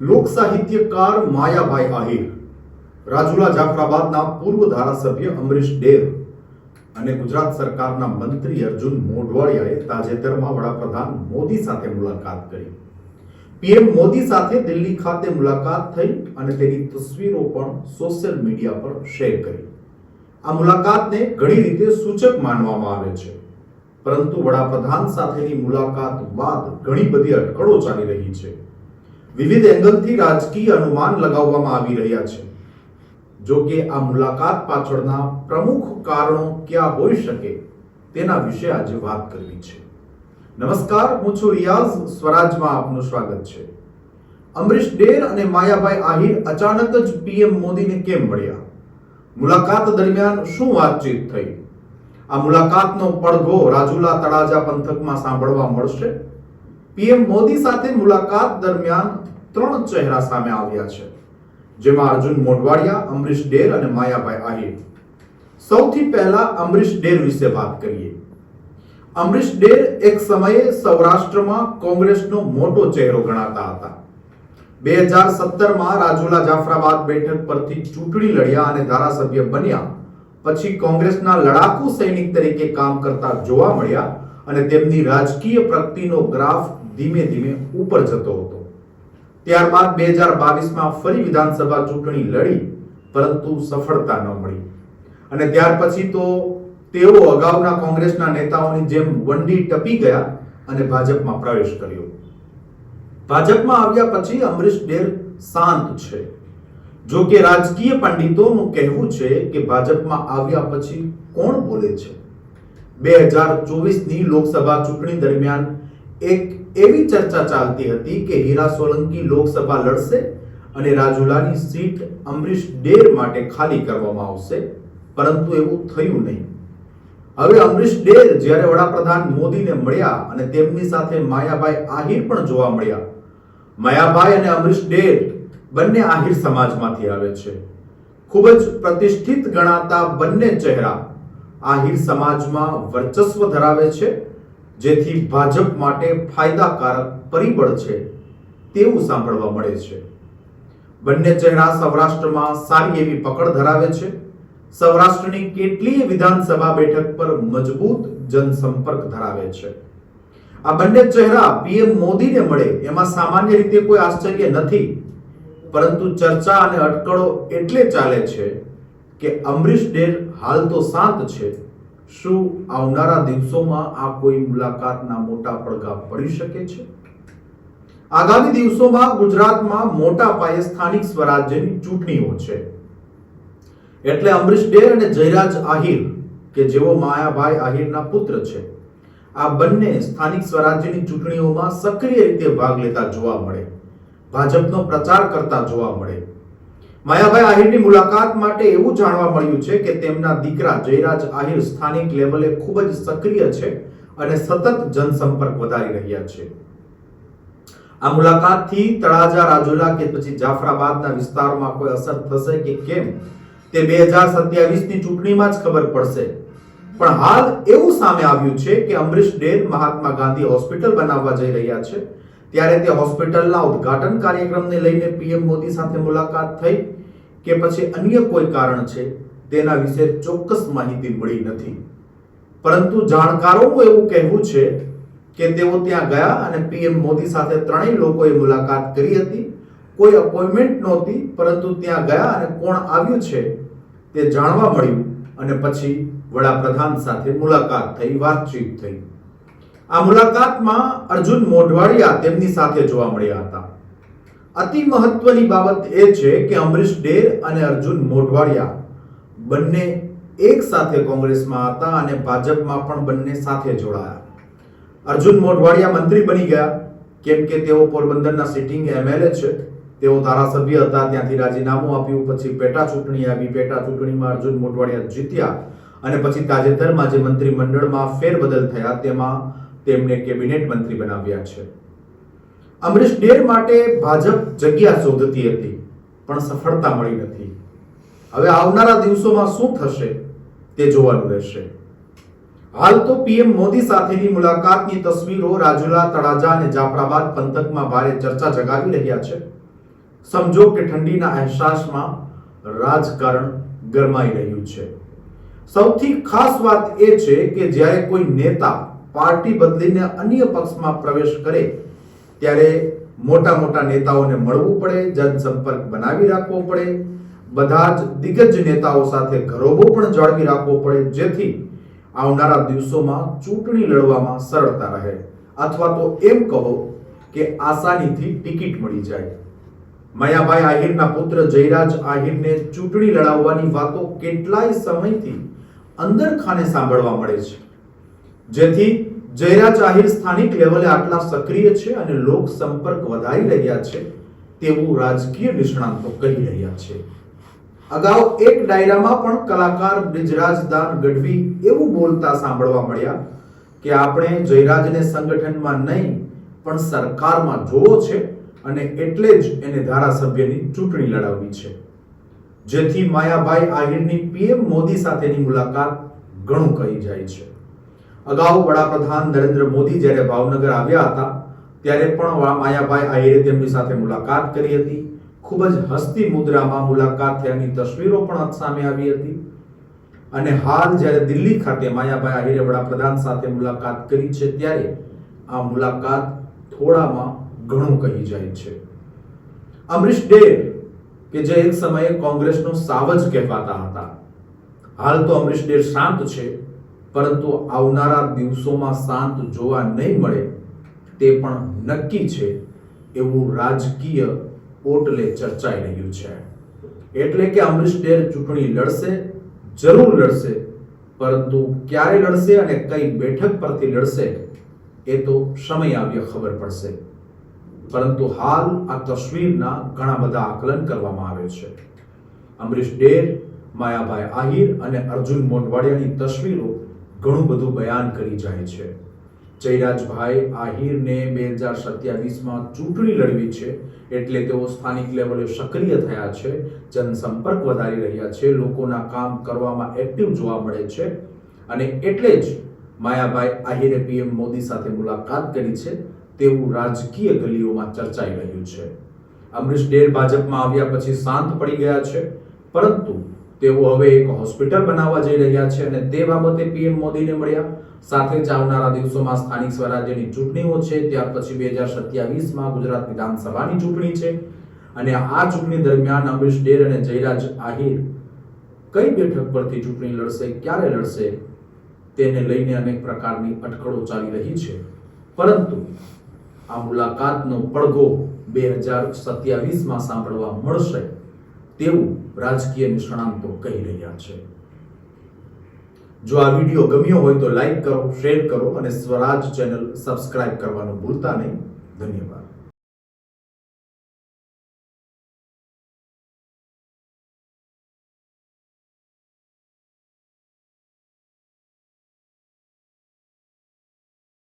લોક સાહિત્યકાર માયાભાઈ આહિર, રાજુલા જાફરાબાદના પૂર્વ ધારાસભ્ય અમરીશ ડેર અને ગુજરાત સરકારના મંત્રી અર્જુન મોઢવાડિયાએ તાજેતરમાં વડાપ્રધાન મોદી સાથે મુલાકાત કરી. પીએમ મોદી સાથે દિલ્હી ખાતે મુલાકાત થઈ અને તેની તસવીરો પણ સોશિયલ મીડિયા પર શેર કરી. આ મુલાકાતને ઘણી રીતે સૂચક માનવામાં આવે છે, પરંતુ વડાપ્રધાન સાથેની મુલાકાત બાદ ઘણી બધી અટકળો ચાલી રહી છે. વિવિધ એંગલથી રાજકીય અનુમાન લગાવવામાં આવી રહ્યા છે. જો કે આ મુલાકાત પાછળના પ્રમુખ કારણો ક્યાં હોઈ શકે તેના વિશે આજે વાત કરવી છે. નમસ્કાર, હું છું રિયાઝ. સ્વરાજમાં આપનું સ્વાગત છે. અમરીશ ડેર અને માયાભાઈ આહિર અચાનક જ પીએમ મોદીને કેમ મળ્યા મુલાકાત દરમિયાન શું વાતચીત થઈ? આ મુલાકાતનો પડઘો રાજુલા તળાજા પંથકમાં સાંભળવા મળશે? પીએમ મોદી સાથે મુલાકાત દરમિયાન ત્રણ ચહેરા સામે આવ્યા છે, જેમાં અર્જુન મોઢવાડિયા, અમરીશ ડેર અને માયાભાઈ આહિર. સૌથી પહેલા અમરીશ ડેર વિશે વાત કરીએ. અમરીશ ડેર એક સમયે સૌરાષ્ટ્રમાં કોંગ્રેસનો મોટો ચહેરો ગણાતા હતા. બે હજાર સત્તરમાં રાજુલા જાફરાબાદ બેઠક પરથી ચૂંટણી લડ્યા અને ધારાસભ્ય બન્યા. પછી કોંગ્રેસના લડાકુ સૈનિક તરીકે કામ કરતા જોવા મળ્યા અને તેમની રાજકીય પ્રગતિનો ગ્રાફ ધીમે ધીમે ઉપર જતો હતો. ત્યારબાદ બે હજાર બાવીસમાં ફરી વિધાનસભા ચૂંટણી લડી, પરંતુ સફળતા ન મળી. અને ત્યાર પછી તો તેઓ અગાઉના કોંગ્રેસના નેતાઓની જેમ વંડી ટપી ગયા અને ભાજપમાં પ્રવેશ કર્યો. ભાજપમાં આવ્યા પછી અમરીશ ડેર શાંત છે. જો કે રાજકીય પંડિતોનું કહેવું છે કે ભાજપમાં આવ્યા પછી કોણ બોલે છે? બે હજાર ચોવીસની લોકસભા ચૂંટણી દરમિયાન એક એવી ચર્ચા ચાલતી હતી કે હીરા સોલંકી લોકસભા લડશે અને રાજુલાની સીટ અમરીશ ડેર માટે ખાલી કરવામાં આવશે. પરંતુ એવું થયું નહીં. હવે અમરીશ ડેર જ્યારે વડાપ્રધાન મોદીને મળ્યા અને તેમની સાથે માયાભાઈ આહિર પણ જોવા મળ્યા. માયાભાઈ અને અમરીશ ડેર બંને આહિર સમાજમાંથી આવે છે. ખૂબ જ પ્રતિષ્ઠિત ગણાતા બંને ચહેરા આહિર સમાજમાં વર્ચસ્વ ધરાવે છે જેથી ભાજપ માટે ફાયદાકારક પરિબળ છે તેવું સાંભળવા મળે છે. બંને ચહેરા સૌરાષ્ટ્રમાં સારી એવી પકડ ધરાવે છે. સૌરાષ્ટ્રની કેટલીય વિધાનસભા બેઠક પર મજબૂત જનસંપર્ક ધરાવે છે. આ બંને ચહેરા પીએમ મોદીને મળે એમાં સામાન્ય રીતે કોઈ આશ્ચર્ય નથી. પરંતુ ચર્ચા અને અટકળો એટલે ચાલે છે કે અમરીશ ડેર હાલ તો શાંત છે. શું આવનારા દિવસોમાં આ કોઈ મુલાકાતના મોટા પડઘા પડી શકે છે? આગામી દિવસોમાં ગુજરાતમાં મોટા પાયે સ્થાનિક સ્વરાજ્યની ચૂંટણીઓ છે. એટલે અમરીશ ડેર અને જયરાજ આહિર, કે જેઓ માયાભાઈ આહિરના પુત્ર છે, આ બંને સ્થાનિક સ્વરાજ્યની ચૂંટણીઓમાં સક્રિય રીતે ભાગ લેતા જોવા મળે. ભાજપનો પ્રચાર કરતા જોવા મળે. માયાભાઈ આહિરની મુલાકાત માટે એવું જાણવા મળ્યું છે કે તેમના દીકરા જયરાજ આહિર સ્થાનિક લેવલે ખૂબ જ સક્રિય છે અને સતત જનસંપર્ક વધારી રહ્યા છે. આ મુલાકાતથી તળાજા, રાજુલા કે પછી જાફરાબાદના વિસ્તારમાં કોઈ અસર થશે કે કેમ, તે બે હજાર સત્યાવીસની ચૂંટણીમાં જ ખબર પડશે. પણ હાલ એવું સામે આવ્યું છે કે અમરીશ ડેર મહાત્મા ગાંધી હોસ્પિટલ બનાવવા જઈ રહ્યા છે ત્યારે તે હોસ્પિટલના ઉદ્ઘાટન કાર્યક્રમને લઈને પીએમ મોદી સાથે મુલાકાત થઈ કે પછી અન્ય કોઈ કારણ છે તેના વિશે ચોક્કસ માહિતી મળી નથી. પરંતુ જાણકારોનું એવું કહેવું છે કે તેઓ ત્યાં ગયા અને પીએમ મોદી સાથે ત્રણેય લોકોએ મુલાકાત કરી હતી. કોઈ અપોઇન્ટમેન્ટ નહોતી, પરંતુ ત્યાં ગયા અને કોણ આવ્યું છે તે જાણવા મળ્યું અને પછી વડાપ્રધાન સાથે મુલાકાત થઈ, વાતચીત થઈ. આ મુલાકાતમાં અર્જુન મોઢવાડિયા તેમની સાથે જોવા મળ્યા હતા. અતિ મહત્વની બાબત એ છે કે અમરીશ ડેર અને અર્જુન મોઢવાડિયા બંને એક સાથે કોંગ્રેસમાં હતા અને ભાજપમાં પણ બંને સાથે જોડાયા. અર્જુન મોઢવાડિયા મંત્રી બની ગયા. કેમ કે તેઓ પોરબંદરના સિટિંગ એમએલએ છે. તેઓ ધારાસભ્ય હતા, ત્યાંથી રાજીનામું આપ્યું, પછી પેટા ચૂંટણી આવી. પેટા ચૂંટણીમાં અર્જુન મોઢવાડિયા જીત્યા અને પછી તાજેતરમાં જે મંત્રીમંડળમાં ફેરબદલ થયા, તેમાં તેમને કેબિનેટ મંત્રી બનાવ્યા છે. અમરીશ ડેર માટે ભાજપ જગ્યા શોધતી હતી, પણ સફળતા મળી નથી. હવે આવનારા દિવસોમાં શું થશે તે જોવાનું રહેશે. હાલ તો પીએમ મોદી સાથેની મુલાકાતની તસવીરો રાજુલા, તળાજા અને જાફરાબાદ પંથકમાં ભારે ચર્ચા જગાવી રહ્યા છે. સમજો કે ઠંડીના અહેસાસમાં રાજકારણ ગરમાઈ રહ્યું છે. સૌથી ખાસ વાત એ છે કે જ્યારે કોઈ નેતા પાર્ટી બદલીને અન્ય પક્ષમાં પ્રવેશ કરે, ત્યારે મોટા મોટા નેતાઓને મળવું પડે, જનસંપર્ક બનાવી રાખવો પડે, બધા જ દિગ્ગજ નેતાઓ સાથે ઘરોબો પણ જાળવી રાખવો પડે, જેથી આવનારા દિવસોમાં ચૂંટણી લડવામાં સરળતા રહે. અથવા તો એમ કહો કે આસાનીથી ટિકિટ મળી જાય. માયાભાઈ આહિરના પુત્ર જયરાજ આહિરને ચૂંટણી લડાવવાની વાતો કેટલાય સમયથી અંદર ખાને સાંભળવા મળે છે. જેથી જયરાજ આહિર સ્થાનિક લેવલે આટલા સક્રિય છે અને લોક સંપર્ક વધારી રહ્યા છે તેવું રાજકીય નિષ્ણાંતો કહી રહ્યા છે. અગાઉ એક ડાયરામાં પણ કલાકાર બ્રિજરાજ દાન ગઢવી એવું બોલતા સાંભળવા મળ્યા કે આપણે જયરાજને સંગઠનમાં નહીં, પણ સરકારમાં જોવો છે અને એટલે જ એને ધારાસભ્યની ચૂંટણી લડાવવી છે. જેથી માયાભાઈ આહિરની પીએમ મોદી સાથેની મુલાકાત ઘણું કહી જાય છે. અગાઉ વડાપ્રધાન નરેન્દ્ર મોદી જ્યારે ભાવનગર આવ્યા હતા, ત્યારે પણ માયાભાઈ આહિરે તેમની સાથે મુલાકાત કરી હતી. ખૂબ જ હસ્તી મુદ્રામાં મુલાકાત થયાની તસવીરો પણ સામે આવી હતી. અને હાલ જ્યારે દિલ્હી ખાતે માયાભાઈ આહિરે વડાપ્રધાન સાથે મુલાકાત કરી છે, ત્યારે આ મુલાકાત થોડામાં ઘણું કહી જાય છે. અમરીશ ડેર, કે જે એક સમયે કોંગ્રેસનો સાવજ કહેવાતા હતા. હાલ તો અમરીશ ડેર શાંત છે. પરંતુ આવનારા દિવસોમાં શાંત જોવા નહીં મળે, તે પણ નક્કી છે એવું રાજકીય ઓટલે ચર્ચાઈ રહ્યું છે. એટલે કે અમરીશ ડેર ચૂંટણી લડશે, જરૂર લડશે, પરંતુ ક્યારે લડશે અને કઈ બેઠક પરથી લડશે, એ તો સમય આવ્યો ખબર પડશે. પરંતુ હાલ આ તસવીરના ઘણા બધા આકલન કરવામાં આવે છે. અમરીશ ડેર, માયાભાઈ આહિર અને અર્જુન મોટવાડિયાની તસવીરો ઘણું બધું બયાન કરી જાય છે. જયરાજભાઈ આહિરને બે હજાર સત્યાવીસમાં ચૂંટણી લડવી છે એટલે તેઓ સ્થાનિક લેવલે સક્રિય થયા છે, જનસંપર્ક વધારી રહ્યા છે, લોકોના કામ કરવામાં એક્ટિવ જોવા મળે છે અને એટલે જ માયાભાઈ આહિરે પીએમ મોદી સાથે મુલાકાત કરી છે તેવું રાજકીય ગલીઓમાં ચર્ચાઈ રહ્યું છે. અમરીશ ડેર ભાજપમાં આવ્યા પછી શાંત પડી ગયા છે, પરંતુ તેઓ હવે એક હોસ્પિટલ બનાવવા જઈ રહ્યા છે અને તે બાબતે પીએમ મોદીને મળ્યા. સાથે જ આવનારા દિવસોમાં સ્થાનિક સ્વરાજ્યની ચૂંટણીઓ છે, ત્યાર પછી બે હજાર સત્યાવીસમાં ગુજરાત વિધાનસભાની ચૂંટણી છે. અને આ ચૂંટણી દરમિયાન અમરીશ ડેર અને જયરાજ આહિર કઈ બેઠક પરથી ચૂંટણી લડશે, ક્યારે લડશે, તેને લઈને અનેક પ્રકારની અટકળો ચાલી રહી છે. પરંતુ આ મુલાકાતનો પડઘો બે હજાર સત્યાવીસમાં સાંભળવા મળશે. તેવું રાજકીય નિષ્ણાંતો કહી રહ્યા છે. જો આ વીડિયો ગમ્યો હોય તો લાઈક કરો, શેર કરો અને સ્વરાજ ચેનલ સબસ્ક્રાઇબ કરવાનું ભૂલતા નહીં. ધન્યવાદ.